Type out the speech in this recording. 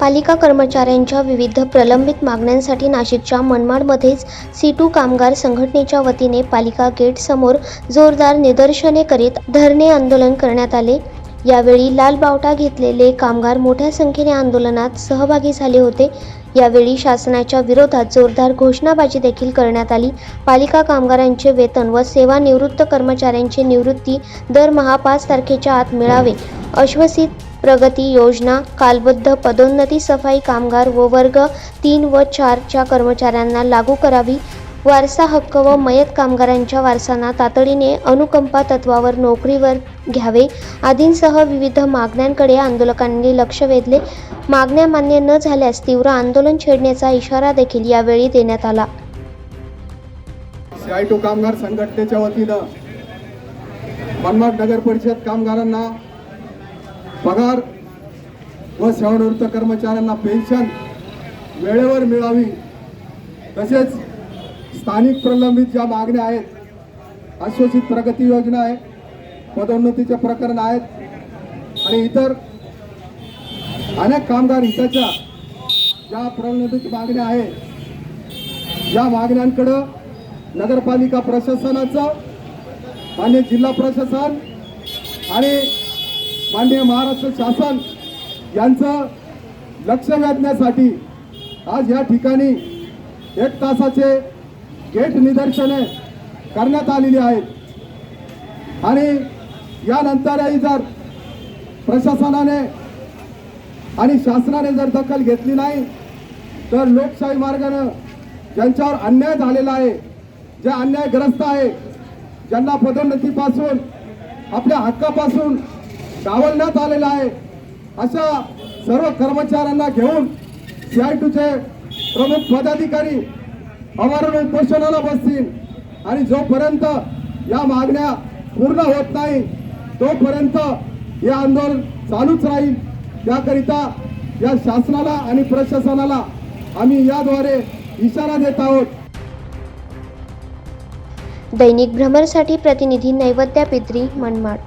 पालिका कर्मचाऱ्यांच्या विविध प्रलंबित मागण्यांसाठी नाशिकच्या मनमाडमध्येच सीटू कामगार संघटनेच्या वतीने पालिका गेट समोर जोरदार निदर्शने करीत धरणे आंदोलन करण्यात आले. यावेळी लाल बावटा घेतलेले कामगार मोठ्या संख्येने आंदोलनात सहभागी झाले होते. यावेळी शासनाच्या विरोधात जोरदार घोषणाबाजी देखील करण्यात आली. पालिका कामगारांचे वेतन व सेवानिवृत्त कर्मचाऱ्यांची निवृत्ती दरमहा पाच तारखेच्या आत मिळावे. अश्वसित प्रगती योजना कालबद्ध पदोन्नती सफाई कामगार व वर्ग तीन व चारच्या कर्मचाऱ्यांना लागू करावी. वारसा हक्क व मयत कामगारांच्या वारसांना तातडीने अनुकंपा तत्वावर नोकरीवर घ्यावे. आदींसह विविध मागण्यांकडे आंदोलकांनी लक्ष वेधले. मागण्या मान्य न झाल्यास तीव्र आंदोलन छेडण्याचा इशारा देखील यावेळी देण्यात आला. सीआयटू कामगार संघटनेच्या वतीनं मनमाड नगर परिषद कामगारांना पगार व सेवानिवृत्त कर्मचाऱ्यांना पेन्शन वेळेवर मिळावी तसेच स्थानिक प्रलंबित ज्या मागण्या आहेत अश्वसित प्रगती योजना आहे पदोन्नतीचे प्रकरण आहेत आणि इतर अनेक कामगार हिताच्या ज्या प्रलंबित मागण्या आहेत या मागण्यांकडं नगरपालिका प्रशासनाचं मान्य जिल्हा प्रशासन आणि माननीय महाराष्ट्र शासन यांचं लक्ष वेधण्यासाठी आज या ठिकाणी एक तासाचे थेट निदर्शने करण्यात आलेली आहेत. आणि यानंतरही जर प्रशासनाने आणि शासनाने जर दखल घेतली नाही तर लोकशाही मार्गानं ज्यांच्यावर अन्याय झालेला आहे जे अन्यायग्रस्त आहे ज्यांना पदोन्नतीपासून आपल्या हक्कापासून डावलण्यात आलेलं आहे अशा सर्व कर्मचाऱ्यांना घेऊन सी आय टूचे प्रमुख पदाधिकारी अमरण उपोषणाला बसतील. आणि जोपर्यंत या मागण्या पूर्ण होत नाही तोपर्यंत हे आंदोलन चालूच राहील. त्याकरिता या शासनाला आणि प्रशासनाला आम्ही याद्वारे इशारा देत आहोत. दैनिक भ्रमरसाठी प्रतिनिधी नैवेद्या पित्री मनमाड.